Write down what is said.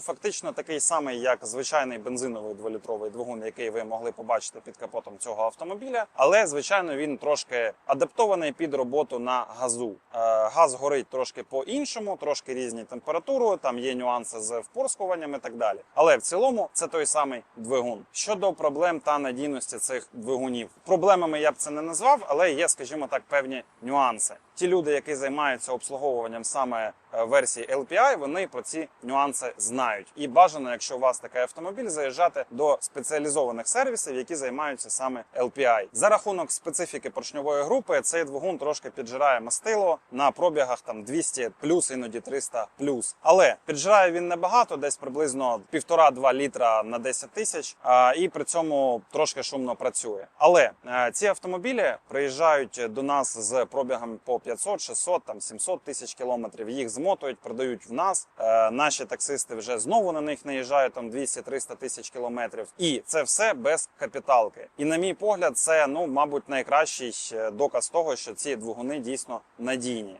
Фактично такий самий, як звичайний бензиновий дволітровий двигун, який ви могли побачити під капотом цього автомобіля. Але звичайно він трошки адаптований під роботу на газу. Е, Газ горить трошки по-іншому, трошки різні температури. Там є нюанси з впорскуванням і так далі. Але в цілому це той самий двигун. Щодо проблем та надійності цих двигунів, проблемами я б це не назвав, але є, скажімо так, певні нюанси. Ті люди, які займаються обслуговуванням саме е, версії LPI, вони про ці нюанси знають. І бажано, якщо у вас такий автомобіль, заїжджати до спеціалізованих сервісів, які займаються саме LPI. За рахунок специфіки поршньової групи, цей двигун трошки піджирає мастило на пробігах там 200 плюс, іноді 300 плюс. Але піджирає він небагато, десь приблизно 1,5-2 літра на 10 тисяч, і при цьому трошки шумно працює. Але е, ці автомобілі приїжджають до нас з пробігами по 500, 600, там 700 тисяч кілометрів. Їх змотують, продають в нас. Е, Наші таксисти вже знову на них наїжджають там 200-300 тисяч кілометрів. І це все без капіталки. І на мій погляд, це ну мабуть найкращий доказ того, що ці двигуни дійсно надійні.